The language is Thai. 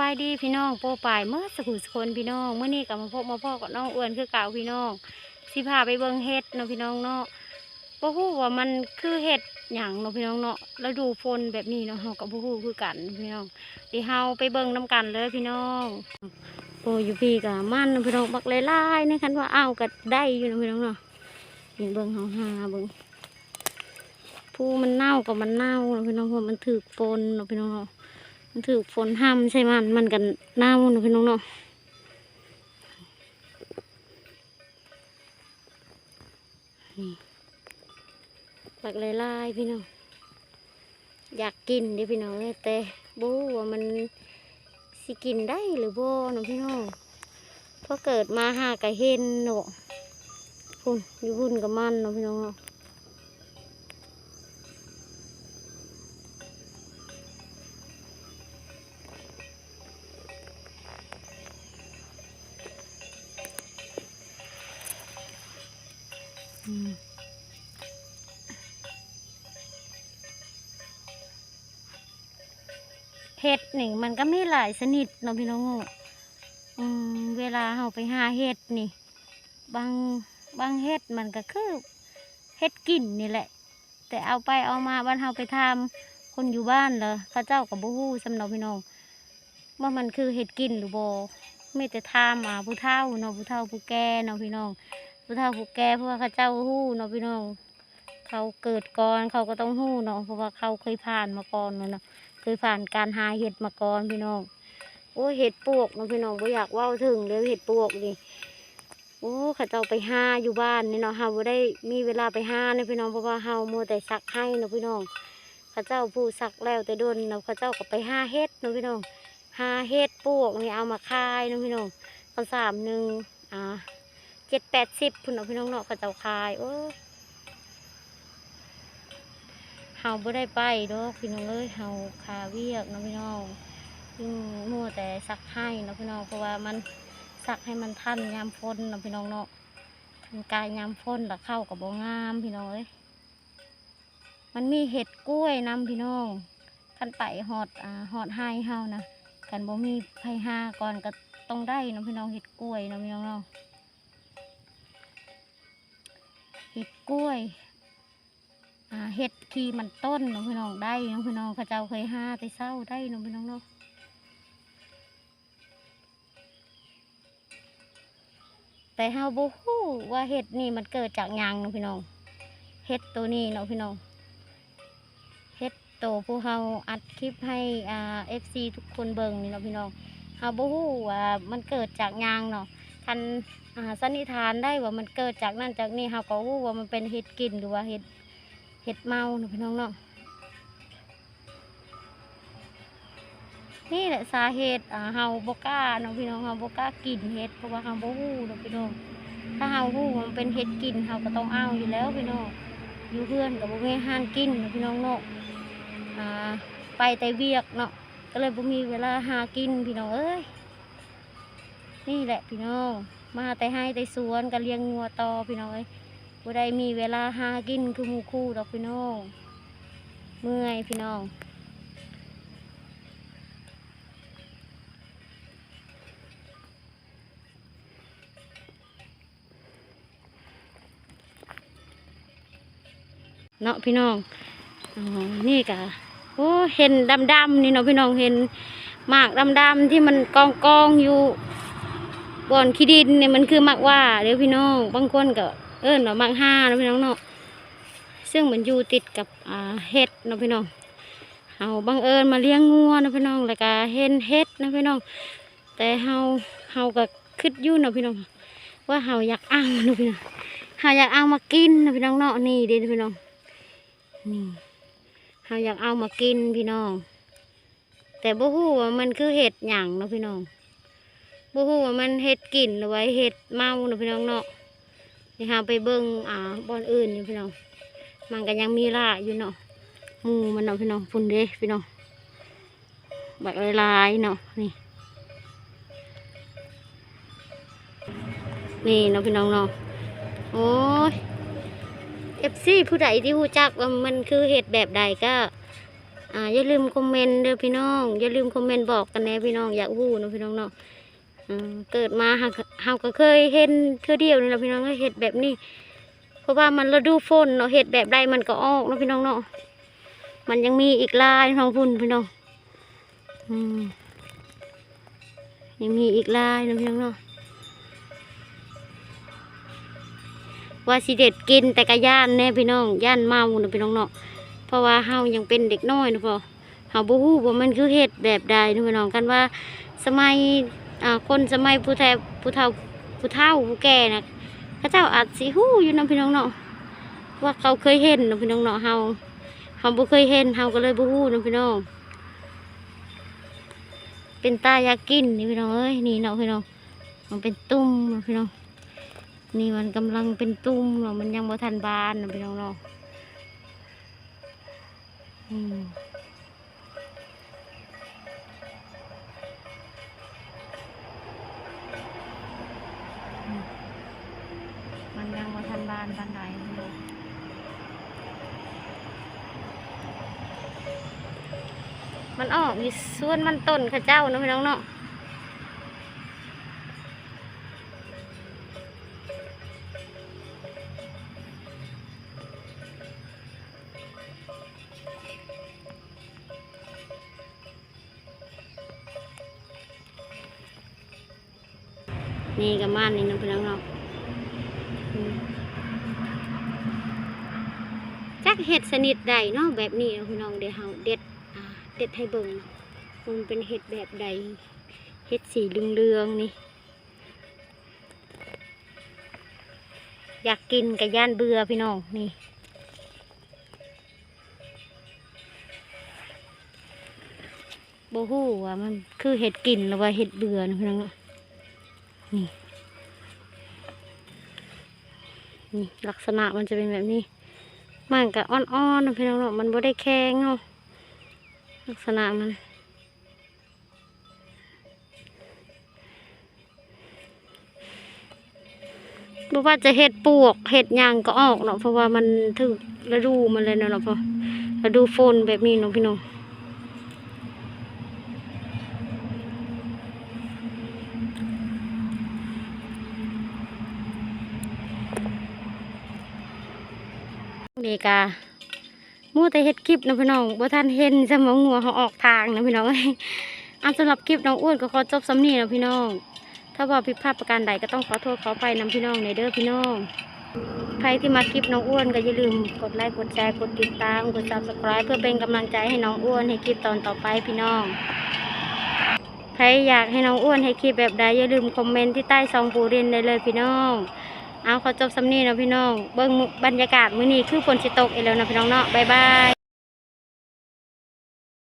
บายดีพี่น้องโปรปายเมื่อสกุลสคนพี่น้องเมื่อนี้กลับมาพบมาพ่อกับน้องอ้วนคือเก่าพี่น้องสิพาไปเบิ่งเฮ็ดเนาะพี่น้องเนาะบ่ฮู้ว่ามันคือเฮ็ดหยังเนาะพี่น้องเนาะแล้วดูฝนแบบนี้เนาะเฮาก็บ่ฮู้คือกันพี่น้องเดี๋ยวเฮาไปเบิ่งนํกันเลยพี่น้องโอ้อยู่พี่ก็มันพี่น้องบักหลายๆในคันว่าอ้าวก็ได้อยู่เนาะพี่น้องเนาะนี่เบิ่งเฮาหาเบิ่งผู้มันเน่าก็มันเน่าเนาะพี่น้องเพราะมันถูกฝนเนาะพี่น้องเนาะ ถือฝนห้ำใช่มันมันกันหน้ามันพี่น้องเนาะนี่ปักลายๆพี่น้องอยากกินเดิพี่น้องเลยแต่บูว่ามันสิกินได้หรือบ่เนาะพี่น้องเพราะเกิดมาหากะเห็นเนาะพุ่นอยู่พุ่นกับมันเนาะพี่น้องเนาะ เห็ดนี่มันก็มีหลายชนิดเนาะพี่น้องอืมเวลาเราไปหาเห็ดนี่ บางบางเห็ดมันก็คือเห็ดกลิ่นนี่แหละ แต่เอาไปเอามาบ้านเราไปทำคนอยู่บ้านเหรอเข้าเจ้ากับบูฮู้สำหรับพี่น้องว่ามันคือเห็ดกลิ่นหรือโบไม่แต่ทามอ่าผู้เฒ่าเนาะผู้เฒ่าผู้แก่เนาะพี่น้อง ผู้เฒ่าผู้แก่เพราะว่าเขาเจ้าหู้เนาะพี่น้องเขาเกิดก่อนเขาก็ต้องหู้เนาะเพราะว่าเขาเคยผ่านมาก่อนเนาะเคยผ่านการหาเห็ดมาก่อนพี่น้องโอ้เห็ดปวกเนาะพี่น้องก็อยากว่าถึงเลยเห็ดปวกนี่โอ้เขาเจ้าไปหาอยู่บ้านนี่เนาะเฮาได้มีเวลาไปหาเนาะพี่น้องเพราะว่าเฮาโมแต่ซักให้เนาะพี่น้องเขาเจ้าผู้ซักแล้วแต่โดนเนาะเขาเจ้าก็ไปหาเห็ดเนาะพี่น้องหาเห็ดปวกนี่เอามาขายเนาะพี่น้องตอนสามหนึ่งอ่า เจ็ดแปดสิบพุ่นเอาพี่น้องเนาะเขาเจ้าขายโอ้เฮาบ่ได้ไปดอกพี่น้องเอ้ยเฮาคาเวียกนะพี่น้องยิ่งมัวแต่ซักให้นะพี่น้องเพราะว่ามันซักให้มันทันยามฝนนะพี่น้องเนาะทันกายยามฝนแล้วเข้ากับบ่งามพี่น้องเอ้ยมันมีเห็ดกล้วยนำพี่น้องคันไปหอดอ่าหอดให้เฮานะกันบ่มีไผหาก่อนก็ต้องได้นะพี่น้องเห็ดกล้วยนะพี่น้องเนาะ เห็ดกล้วยเห็ดขีมันต้นน้องพี่น้องได้น้องพี่น้องข้าเจ้าเคยห้าแต่เศร้าได้น้องพี่น้องเนาะแต่เฮาบ่ฮู้ว่าเห็ดนี่มันเกิดจากยังน้องพี่น้องเห็ดตัวนี้เนาะพี่น้องเห็ดโตวผู้เฮาอัดคลิปให้อ่า FC ทุกคนเบิ่งนี่เนาะพี่น้องเฮาบ่ฮู้ว่ามันเกิดจากยังเนาะ คันอ่าสันนิษฐานได้ว่ามันเกิดจากนั่นจากนี่เฮาก็รู้ว่ามันเป็นเห็ดกินหรือว่าเห็ดเห็ดเมาเนาะพี่น้องเนาะนี่แหละสาเหตุอ่าเฮาบ่กล้าเนาะพี่น้องเฮาบ่กล้ากินเห็ดเพราะว่าเฮาบ่ฮู้เนาะพี่น้องถ้าเฮาฮู้ามันเป็นเห็ดกินเฮาก็ต้องเอาอยู่แล้วพี่น้องอยู่เพื่อนก็บ่มีห้านกินเนาะพี่น้องเนาะอ่าไปแต่เวียกเนาะก็เลยบ่มีเวลาหากินพี่น้องเอ้ย นี่แหละพี่น้อง มาแต่ให้แต่สวนก็เลี้ยงงัวต่อพี่น้องเอ้ยบ่ได้มีเวลาหากินคือหมูคู่ดอกพี่น้อง เมื่อยพี่น้องเนาะพี่น้องอ๋อนี่กะโอ้เห็นดำๆนี่เนาะพี่น้องเห็นหมากดำๆที่มันกองกองๆอยู่ บ่อนขี้ดินเนี่ยมันคือมักว่าเดี๋ยวพี่น้องบางคนก็เอิ้นว่ามักห้าเนาะพี่น้องเนาะซึ่งมันอยู่ติดกับอ่าเห็ดเนาะพี่น้องเฮาบังเอิญมาเลี้ยงงัวเนาะพี่น้องแล้วก็เห็นเห็ดเนาะพี่น้อง แต่เฮาเฮาก็คิดอยู่เนาะพี่น้อง ว่าเฮาอยากเอาเนาะพี่น้องเฮาอยากเอามากินเนาะพี่น้องเนาะนี่เด้อพี่น้องนี่เฮาอยากเอามากินพี่น้อง แต่บ่ฮู้ว่ามันคือเห็ดหยังเนาะพี่น้อง บ่ฮู้ว่ามันเฮ็ดกลิ่นหรือว่าเฮ็ดเมาเนาะพี่น้องเนาะนี่หาไปเบิ่งอ่าบอนอื่นอยู่พี่น้อง มันก็ยังมีล่าอยู่เนาะหมูมันเนาะพี่น้องพุ่นเด้พี่น้องบักลายๆเนาะนี่ นี่เนาะพี่น้องเนาะโอ้ย FC ผู้ใดที่รู้จักว่ามันคือเห็ดแบบใดก็อ่าอย่าลืมคอมเมนต์เด้อพี่น้อง อย่าลืมคอมเมนต์บอกกันแน่พี่น้องอยากรู้เนาะพี่น้องเนาะ เกิดมาเฮาก็เฮาก็เคยเห็นเทื่อเดียวนี่แหละพี่น้องเฮ็ดแบบนี้ เพราะว่ามันฤดูฝนเนาะเฮ็ดแบบใดมันก็ออกเนาะพี่น้องเนาะมันยังมีอีกลายน้องพุ่นพี่น้องอืมยังมีอีกลายเนาะพี่น้องเนาะว่าสิเด็ดกินแต่กะย่านแน่พี่น้องย่านเมาเนาะพี่น้องเนาะเพราะว่าเฮายังเป็นเด็กน้อยนะพ่อเฮาบ่ฮู้ว่ามันคือเฮ็ดแบบใดเนาะพี่น้องกันว่าสมัย คนสมัยผู้แทผู้เฒ่าผู้เฒ่าผู้แก่นะเขาเจ้าอาจสิฮู้อยู่นาะพี่น้องเนาะว่าเขาเคยเห็นนาะพี่น้องเนาะเฮาเฮาบ่เคยเห็นเฮาก็เลยบ่ฮู้นาะพี่น้อง เป็นตาอยากกินนี่พี่น้องเอ้ยนี่เนาะพี่น้องมันเป็นตุ้มนาะพี่น้องนี่มันกำลังเป็นตุ้มเนาะมันยังบ่ทันบานนาะพี่น้องเนาะอืม บ่ทันบานปานใดพี่น้องมันออกอยู่ส่วนมันต้นข้าเจ้านะพี่น้องเนาะนี่กับม่านนี่น้องพี่น้องเนาะอืมจั กเห็ดสนิทใดเนาะแบบนี้นะพี่น้องเดี๋ยวเฮาเด็ดเด็ดให้เบิ่งมันเป็นเห็ดแบบใดเห็ดสีเหลืองๆนี่ อยากกินกับย่านเบื่อพี่น้องนี่โบฮู้ว่ามันคือเห็ดกินหรือว่าเห็ดเบื่อนะพี่น้องนี่นี่ลักษณะมันจะเป็นแบบนี้ มันก็อ่อนๆนะพี่น้องเนาะมันบ่ได้แข็งเนาะลักษณะมันบ่ว่าจะเห็ดปวกเห็ดยางก็ออกเนาะเพราะว่ามันถึงฤดูมันเลยเนาะเนาะพอฤดูฝนแบบนี้เนาะพี่น้อง นี่กามู่แต่เฮ็ดคลิปนะพี่น้องบ่ทันเห็นสมองหัวเขาออกทางนะพี่น้องอันสำหรับคลิปน้องอ้วนก็ขอจบสำนีนะพี่น้อง ถ้าว่าผิดพลาดประการใดก็ต้องขอโทษขอไปนำพี่น้องในเด้อพี่น้องใครที่มาคลิปน้องอ้วนก็อย่าลืมกดไลค์กดแชร์กดติดตามกด subscribe เพื่อเป็นกำลังใจให้น้องอ้วนให้คลิปตอนต่อไปพี่น้อง ใครอยากให้น้องอ้วนให้คลิปแบบใดอย่าลืมคอมเมนต์ที่ใต้ซองปูเรียนได้เลยพี่น้อง เอาขอจบสำนีนะพี่น้อง เบิ้งบรรยากาศมื้อนี้คือฝนสิตกอีกแล้วนะพี่น้องเนาะบ๊ายบาย